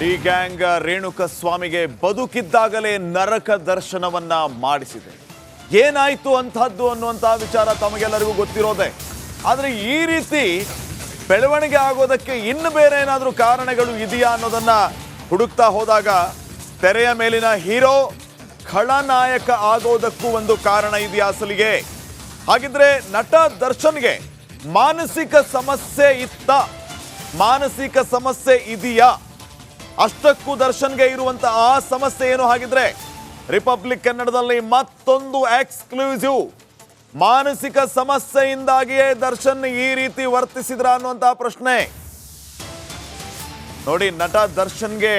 D gang Renuka ಸ್ವಾಮಿಗೆ ಬದುಕಿದ್ದಾಗಲೇ ನರಕ ದರ್ಶನವನ್ನ ಮಾಡಿಸಿದೆ. ಏನಾಯ್ತು ಅಂತಹದ್ದು ಅನ್ನುವಂತಹ ವಿಚಾರ ತಮಗೆಲ್ಲರಿಗೂ ಗೊತ್ತಿರೋದೆ. ಆದರೆ ಈ ರೀತಿ ಬೆಳವಣಿಗೆ ಆಗೋದಕ್ಕೆ ಇನ್ನು ಬೇರೆ ಏನಾದರೂ ಕಾರಣಗಳು ಇದೆಯಾ ಅನ್ನೋದನ್ನ ಹುಡುಕ್ತಾ ಹೋದಾಗ ತೆರೆಯ ಮೇಲಿನ ಹೀರೋ ಖಳನಾಯಕ ಆಗೋದಕ್ಕೂ ಒಂದು ಕಾರಣ ಇದೆಯಾ ಅಸಲಿಗೆ? ಹಾಗಿದ್ರೆ ನಟ ದರ್ಶನ್ಗೆ ಮಾನಸಿಕ ಸಮಸ್ಯೆ ಇತ್ತ? ಮಾನಸಿಕ ಸಮಸ್ಯೆ ಇದೆಯಾ? ಅಷ್ಟಕ್ಕೂ ದರ್ಶನ್ಗೆ ಇರುವಂತ ಆ ಸಮಸ್ಯೆ ಏನು ಹಾಗಿದ್ರೆ ರಿಪಬ್ಲಿಕ್ ಕನ್ನಡದಲ್ಲಿ ಮತ್ತೊಂದು ಎಕ್ಸ್ಕ್ಲೂಸಿವ್. ಮಾನಸಿಕ ಸಮಸ್ಯೆಯಿಂದಾಗಿಯೇ ದರ್ಶನ್ ಈ ರೀತಿ ವರ್ತಿಸಿದ್ರ ಅನ್ನುವಂತಹ ಪ್ರಶ್ನೆ. ನೋಡಿ, ನಟ ದರ್ಶನ್ಗೆ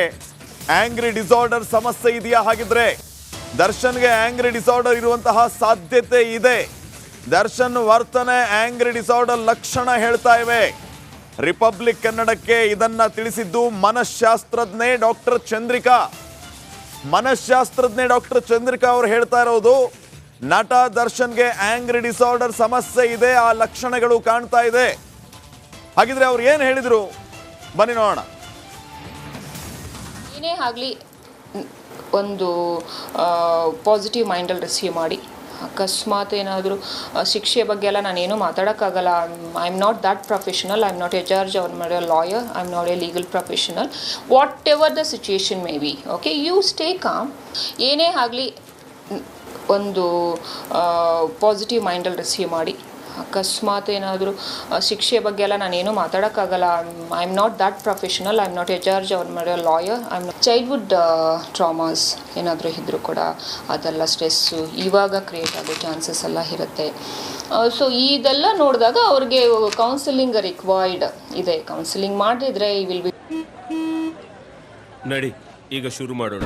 ಆಂಗ್ರಿ ಡಿಸಾರ್ಡರ್ ಸಮಸ್ಯೆ ಇದೆಯಾ ಹಾಗಿದ್ರೆ? ದರ್ಶನ್ಗೆ ಆಂಗ್ರಿ ಡಿಸಾರ್ಡರ್ ಇರುವಂತಹ ಸಾಧ್ಯತೆ ಇದೆ. ದರ್ಶನ್ ವರ್ತನೆ ಆಂಗ್ರಿ ಡಿಸಾರ್ಡರ್ ಲಕ್ಷಣ ಹೇಳ್ತಾ ಇವೆ. ರಿಪಬ್ಲಿಕ್ ಕನ್ನಡಕ್ಕೆ ಇದನ್ನ ತಿಳಿಸಿದ್ದು ಮನಃಶಾಸ್ತ್ರಜ್ಞೆ ಡಾಕ್ಟರ್ ಚಂದ್ರಿಕಾ. ಮನಃಶಾಸ್ತ್ರಜ್ಞೆ ಡಾಕ್ಟರ್ ಚಂದ್ರಿಕಾ ಅವರು ಹೇಳ್ತಾ ಇರೋದು, ನಟ ದರ್ಶನ್ಗೆ ಆಂಗ್ರಿ ಡಿಸಾರ್ಡರ್ ಸಮಸ್ಯೆ ಇದೆ, ಆ ಲಕ್ಷಣಗಳು ಕಾಣ್ತಾ ಇದೆ. ಹಾಗಿದ್ರೆ ಅವ್ರು ಏನು ಹೇಳಿದ್ರು? ಬನ್ನಿ ನೋಡೋಣ. ಏನೇ ಆಗಲಿ, ಒಂದು ಪಾಸಿಟಿವ್ ಮೈಂಡಲ್ಲಿ ರಿಸೀವ್ ಮಾಡಿ. ಅಕಸ್ಮಾತ್ ಏನಾದರೂ ಶಿಕ್ಷೆ ಬಗ್ಗೆ ಎಲ್ಲ ನಾನೇನು ಮಾತಾಡೋಕ್ಕಾಗಲ್ಲ. I am not that professional I am not a judge ಅವ್ರ ಮಾಡೋ lawyer I am not a legal professional whatever the situation may be okay you stay calm ಏನೇ ಆಗಲಿ, ಒಂದು ಪಾಸಿಟಿವ್ ಮೈಂಡಲ್ಲಿ ರಿಸೀವ್ ಮಾಡಿ. ಅಕಸ್ಮಾತ್ ಏನಾದರೂ ಶಿಕ್ಷೆ ಬಗ್ಗೆ ಎಲ್ಲ ನಾನೇನು ಮಾತಾಡೋಕ್ಕಾಗಲ್ಲ. I am not that professional I am not a judge ಅವ್ರ ಮಾಡಿ lawyer I am childhood traumas ಏನಾದರೂ ಇದ್ದರೂ ಕೂಡ ಅದೆಲ್ಲ ಸ್ಟ್ರೆಸ್ಸು ಇವಾಗ ಕ್ರಿಯೇಟ್ ಆಗೋ ಚಾನ್ಸಸ್ ಎಲ್ಲ ಇರುತ್ತೆ. ಸೊ ಇದೆಲ್ಲ ನೋಡಿದಾಗ ಅವ್ರಿಗೆ ಕೌನ್ಸಿಲಿಂಗ್ ರಿಕ್ವೈರ್ಡ್ ಇದೆ. ಕೌನ್ಸಿಲಿಂಗ್ ಮಾಡಿದ್ರೆ ಈ ವಿಲ್ ಬಿ ನಡಿ, ಈಗ ಶುರು ಮಾಡೋಣ.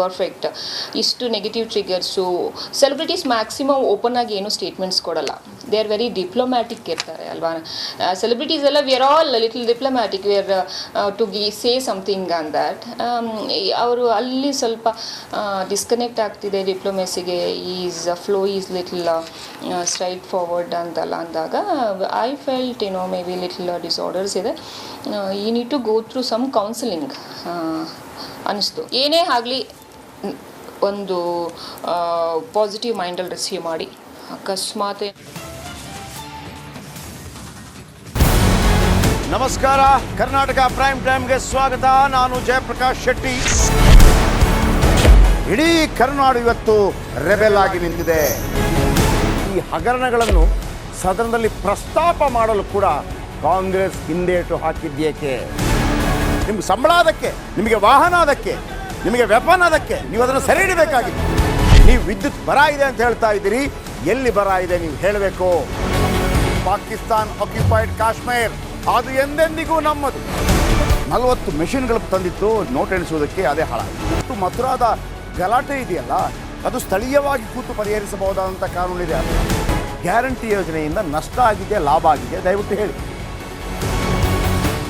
ಪರ್ಫೆಕ್ಟ್ ಇಷ್ಟು negative triggers celebrities maximum open ಆಗಿ ಏನು ಸ್ಟೇಟ್ಮೆಂಟ್ಸ್ ಕೊಡಲ್ಲ. ದೇ ಆರ್ ವೆರಿ ಡಿಪ್ಲೊಮ್ಯಾಟಿಕ್ ಇರ್ತಾರೆ ಅಲ್ವಾ? ಸೆಲೆಬ್ರಿಟೀಸ್ ಎಲ್ಲ we are all little diplomatic we are to ಗಿ ಸೇ ಸಮಥಿಂಗ್ ಆನ್ ದ್ಯಾಟ್ ಅವರು ಅಲ್ಲಿ ಸ್ವಲ್ಪ ಡಿಸ್ಕನೆಕ್ಟ್ ಆಗ್ತಿದೆ ಡಿಪ್ಲೊಮೆಸಿಗೆ is flow is little straightforward ಅಂತಲ್ಲ ಅಂದಾಗ ಐ ಫೆಲ್ಟ್ ಏನೋ ಮೇ ಬಿ ಲಿಟಲ್ ಡಿಸಾರ್ಡರ್ಸ್ ಇದೆ. ಈ need to go through some counselling ಅನ್ನಿಸ್ತು ಏನೇ ಆಗಲಿ ಒಂದು ಪಾಸಿಟಿವ್ ಮೈಂಡಲ್ಲಿ ರಿಸೀವ್ ಮಾಡಿ, ಅಕಸ್ಮಾತ್ ನಮಸ್ಕಾರ, ಕರ್ನಾಟಕ ಪ್ರೈಮ್ ಟೈಮ್ಗೆ ಸ್ವಾಗತ. ನಾನು ಜಯಪ್ರಕಾಶ್ ಶೆಟ್ಟಿ. ಇಡೀ ಕರ್ನಾಡು ಇವತ್ತು ರೆಬೆಲ್ ಆಗಿ ನಿಂತಿದೆ. ಈ ಹಗರಣಗಳನ್ನು ಸದನದಲ್ಲಿ ಪ್ರಸ್ತಾಪ ಮಾಡಲು ಕೂಡ ಕಾಂಗ್ರೆಸ್ ಹಿಂದೇಟು ಹಾಕಿದ್ದೇಕೆ ನಿಮ್ಗೆ ಸಂಬಳ ಅದಕ್ಕೆ, ನಿಮಗೆ ವಾಹನ ಅದಕ್ಕೆ? ನಿಮಗೆ ವೆಪನ್ ಅದಕ್ಕೆ. ನೀವು ಅದನ್ನು ಸೆರೆ ನೀವು ವಿದ್ಯುತ್ ಬರ ಇದೆ ಅಂತ ಹೇಳ್ತಾ ಇದ್ದೀರಿ. ಎಲ್ಲಿ ಬರ ಇದೆ ನೀವು ಹೇಳಬೇಕು. ಪಾಕಿಸ್ತಾನ್ ಆಕ್ಯುಪೈಡ್ ಕಾಶ್ಮೀರ್. ಅದು ಎಂದೆಂದಿಗೂ ನಮ್ಮದು. ನಲವತ್ತು ಮೆಷಿನ್ಗಳು ತಂದಿತ್ತು. ನೋಟ್ ಎಣಿಸುವುದಕ್ಕೆ ಅದೇ ಹಾಳ ಇಷ್ಟು ಮಥುರಾದ ಗಲಾಟೆ ಇದೆಯಲ್ಲ, ಅದು ಸ್ಥಳೀಯವಾಗಿ ಕೂತು ಪರಿಹರಿಸಬಹುದಾದಂಥ ಕಾನೂನಿದೆ ಗ್ಯಾರಂಟಿ ಯೋಜನೆಯಿಂದ ನಷ್ಟ ಆಗಿದೆ, ಲಾಭ ಆಗಿದೆ, ದಯವಿಟ್ಟು ಹೇಳಿ.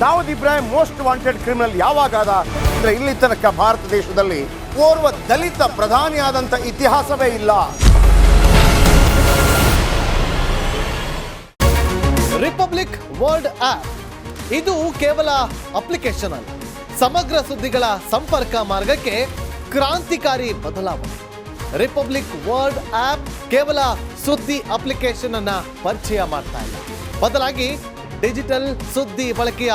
Dawood Ibrahim most wanted criminal ಯಾವಾಗಾದ ಅಂದ್ರೆ ಇಲ್ಲಿ ತನಕ ಭಾರತ ದೇಶದಲ್ಲಿ ಓರ್ವ ದಲಿತ ಪ್ರಧಾನಿಯಾದಂಥ ಇತಿಹಾಸವೇ ಇಲ್ಲ. Republic world app. ಇದು ಕೇವಲ ಅಪ್ಲಿಕೇಶನ್ ಅಲ್ಲ, ಸಮಗ್ರ ಸುದ್ದಿಗಳ ಸಂಪರ್ಕ ಮಾರ್ಗಕ್ಕೆ ಕ್ರಾಂತಿಕಾರಿ ಬದಲಾವಣೆ. ರಿಪಬ್ಲಿಕ್ ವರ್ಲ್ಡ್ ಆಪ್ ಕೇವಲ ಸುದ್ದಿ ಅಪ್ಲಿಕೇಶನ್ ಅನ್ನ ಪರಿಚಯ ಮಾಡ್ತಾ ಇಲ್ಲ. ಬದಲಾಗಿ ಡಿಜಿಟಲ್ ಸುದ್ದಿ ಬಳಕೆಯ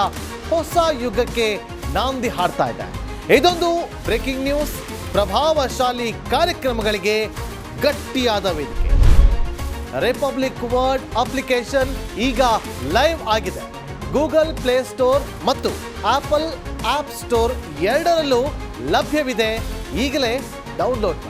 ಹೊಸ ಯುಗಕ್ಕೆ ನಾಂದಿ ಹಾಡ್ತಾ ಇದೆ. ಇದೊಂದು ಬ್ರೇಕಿಂಗ್ ನ್ಯೂಸ್. ಪ್ರಭಾವಶಾಲಿ ಕಾರ್ಯಕ್ರಮಗಳಿಗೆ ಗಟ್ಟಿಯಾದ ವೇದಿಕೆ. ರಿಪಬ್ಲಿಕ್ ವರ್ಡ್ ಅಪ್ಲಿಕೇಶನ್ ಈಗ ಲೈವ್ ಆಗಿದೆ. ಗೂಗಲ್ ಪ್ಲೇ ಸ್ಟೋರ್ ಮತ್ತು ಆಪಲ್ ಆಪ್ ಸ್ಟೋರ್ ಎರಡರಲ್ಲೂ ಲಭ್ಯವಿದೆ. ಈಗಲೇ ಡೌನ್ಲೋಡ್